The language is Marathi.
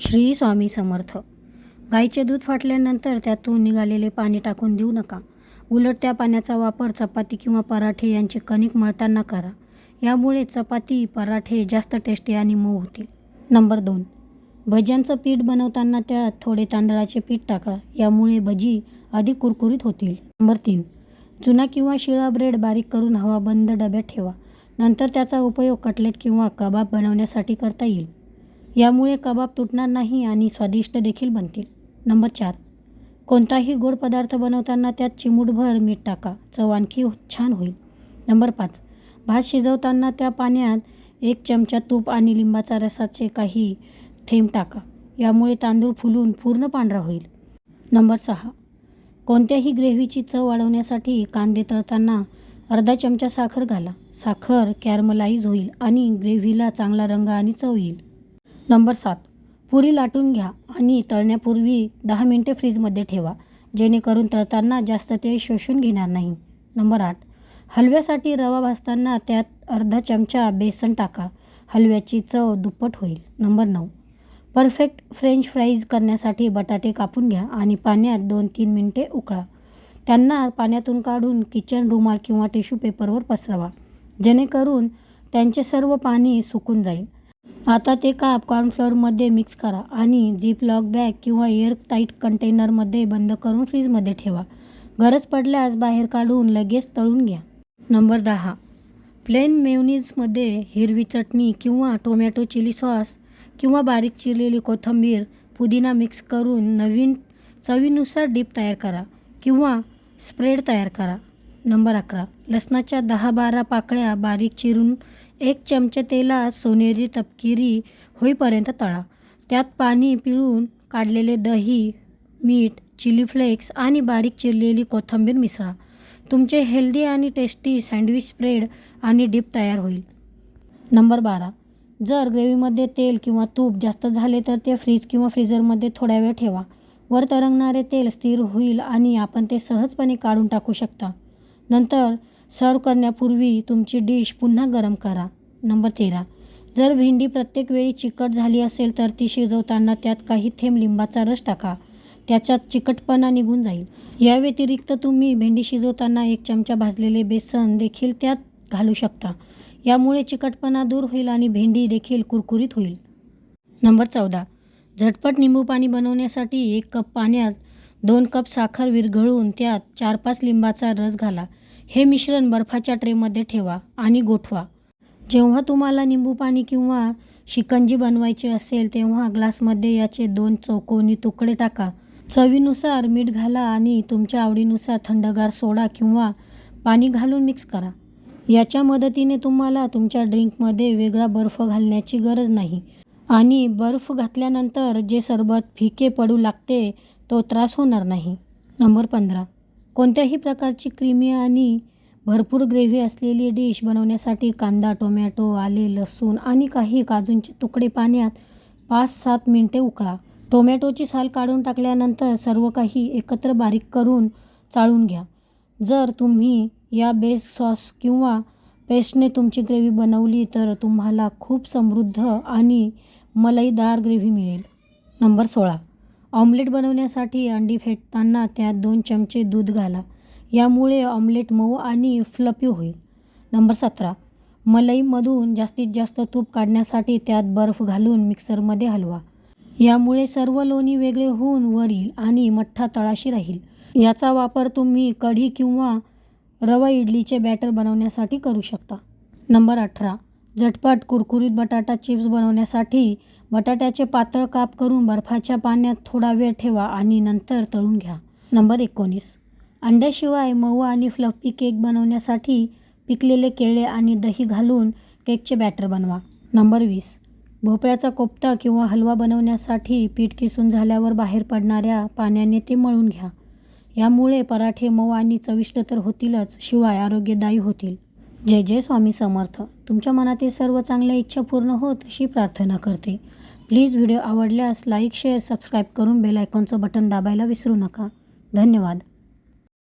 श्री स्वामी समर्थ. गाईचे दूध फाटल्यानंतर त्यातून निघालेले पाणी टाकून देऊ नका. उलट त्या पाण्याचा वापर चपाती किंवा पराठे यांचे कणिक मळताना करा. यामुळे चपाती पराठे जास्त टेस्टी आणि मऊ होतील. नंबर दोन. भज्यांचं पीठ बनवताना त्यात थोडे तांदळाचे पीठ टाका. यामुळे भजी अधिक कुरकुरीत होतील. नंबर तीन. चुना किंवा शिळा ब्रेड बारीक करून हवाबंद डब्यात ठेवा. नंतर त्याचा उपयोग कटलेट किंवा कबाब बनवण्यासाठी करता येईल. यामुळे कबाब तुटणार नाही आणि स्वादिष्ट देखील बनतील. नंबर चार. कोणताही गोड पदार्थ बनवताना त्यात चिमूटभर मीठ टाका. चव आणखी छान होईल. नंबर पाच. भात शिजवताना त्या पाण्यात एक चमचा तूप आणि लिंबाचा रसाचे काही थेंब टाका. यामुळे तांदूळ फुलून पूर्ण पांढरा होईल. नंबर सहा. कोणत्याही ग्रेव्हीची चव वाढवण्यासाठी कांदे तळताना अर्धा चमचा साखर घाला. साखर कॅरमलाईज होईल आणि ग्रेव्हीला चांगला रंग आणि चव येईल. नंबर सात. पुरी लाटून घ्या आणि तळण्यापूर्वी दहा मिनटे फ्रीजमध्ये ठेवा. जेणेकरून तळताना जास्त तेल शोषून घेणार नाही. नंबर आठ. हलव्यासाठी रवा भाजताना त्यात अर्धा चमचा बेसन टाका. हलव्याची चव दुप्पट होईल. नंबर नऊ. परफेक्ट फ्रेंच फ्राईज करण्यासाठी बटाटे कापून घ्या आणि पाण्यात दोन तीन मिनटे उकळा. त्यांना पाण्यातून काढून किचन रुमाल किंवा टिश्यू पेपरवर पसरवा. जेणेकरून त्यांचे सर्व पाणी सुकून जाईल. आता ते काप कॉर्नफ्लोअरमध्ये मिक्स करा आणि झिप लॉक बॅग किंवा एअर टाईट कंटेनरमध्ये बंद करून फ्रीजमध्ये ठेवा. गरज पडल्यास बाहेर काढून लगेच तळून घ्या. नंबर दहा. प्लेन मेयोनीजमध्ये हिरवी चटणी किंवा टोमॅटो चिली सॉस किंवा बारीक चिरलेली कोथिंबीर पुदिना मिक्स करून नवीन चवीनुसार डीप तयार करा किंवा स्प्रेड तयार करा. नंबर अकरा. लसणाच्या दहा बारा पाकळ्या बारीक चिरून एक चमचे तेलात सोनेरी तपकिरी होईपर्यंत तळा. त्यात पाणी पिळून काढलेले दही मीठ चिली फ्लेक्स आणि बारीक चिरलेली कोथिंबीर मिसळा. तुमचे हेल्दी आणि टेस्टी सँडविच स्प्रेड आणि डीप तयार होईल. नंबर बारा. जर ग्रेव्हीमध्ये तेल किंवा तूप जास्त झाले तर ते फ्रीज किंवा फ्रीझरमध्ये थोड्या वेळ ठेवा. वर तरंगणारे तेल स्थिर होईल आणि आपण ते सहजपणे काढून टाकू शकता. नंतर सर्व करण्यापूर्वी तुमची डिश पुन्हा गरम करा. नंबर तेरा. जर भेंडी प्रत्येक वेळी चिकट झाली असेल तर ती शिजवताना त्यात काही थेंब लिंबाचा रस टाका. त्याच्यात चिकटपणा निघून जाईल. या व्यतिरिक्त तुम्ही भेंडी शिजवताना एक चमचा भाजलेले बेसन देखील त्यात घालू शकता. यामुळे चिकटपणा दूर होईल आणि भेंडी देखील कुरकुरीत होईल. नंबर चौदा. झटपट निंबू पाणी बनवण्यासाठी एक कप पाण्यात दोन कप साखर विरघळून त्यात चार पाच लिंबाचा रस घाला. हे मिश्रण बर्फाच्या ट्रेमध्ये ठेवा आणि गोठवा. जेव्हा तुम्हाला निंबू पाणी किंवा शिकंजी बनवायची असेल तेव्हा ग्लासमध्ये याचे दोन चौकोनी तुकडे टाका. चवीनुसार मीठ घाला आणि तुमच्या आवडीनुसार थंडगार सोडा किंवा पाणी घालून मिक्स करा. याच्या मदतीने तुम्हाला तुमच्या ड्रिंकमध्ये वेगळा बर्फ घालण्याची गरज नाही. आणि बर्फ घातल्यानंतर जे सरबत फिके पडू लागते तो त्रास होणार नाही. नंबर पंधरा. कोणत्याही प्रकारची क्रीमी आणि भरपूर ग्रेव्ही असलेली डिश बनवण्यासाठी कांदा टोमॅटो आले लसूण आणि काही काजूंचे तुकडे पाण्यात पाच सात मिनटे उकळा. टोमॅटोची साल काढून टाकल्यानंतर सर्व काही एकत्र बारीक करून चाळून घ्या. जर तुम्ही या बेस सॉस किंवा पेस्टने तुमची ग्रेव्ही बनवली तर तुम्हाला खूप समृद्ध आणि मलईदार ग्रेव्ही मिळेल. नंबर सोळा. ऑमलेट बनवण्यासाठी अंडी फेटताना त्यात दोन चमचे दूध घाला. यामुळे ऑमलेट मऊ आणि फ्लपी होईल. नंबर सतरा. मलईमधून जास्तीत जास्त तूप काढण्यासाठी त्यात बर्फ घालून मिक्सरमध्ये हलवा. यामुळे सर्व लोणी वेगळे होऊन वर येईल आणि मठ्ठा तळाशी राहील. याचा वापर तुम्ही कढी किंवा रवा इडलीचे बॅटर बनवण्यासाठी करू शकता. नंबर अठरा. झटपट कुरकुरीत बटाटा चिप्स बनवण्यासाठी बटाट्याचे पातळ काप करून बर्फाच्या पाण्यात थोडा वेळ ठेवा आणि नंतर तळून घ्या. नंबर एकोणीस. अंड्याशिवाय मऊ आणि फ्लफी केक बनवण्यासाठी पिकलेले केळे आणि दही घालून केकचे बॅटर बनवा. नंबर वीस. भोपळ्याचा कोफ्ता किंवा हलवा बनवण्यासाठी पीठ किसून झाल्यावर बाहेर पडणाऱ्या पाण्याने ते मळून घ्या. यामुळे पराठे मऊ आणि चविष्ट तर होतीलच शिवाय आरोग्यदायी होतील. जय जय स्वामी समर्थ. तुमच्या मनातील सर्व चांगल्या इच्छा पूर्ण होत अशी प्रार्थना करते. प्लीज व्हिडिओ आवडल्यास लाईक शेअर सबस्क्राईब करून बेल आयकॉनचं बटन दाबायला विसरू नका. धन्यवाद.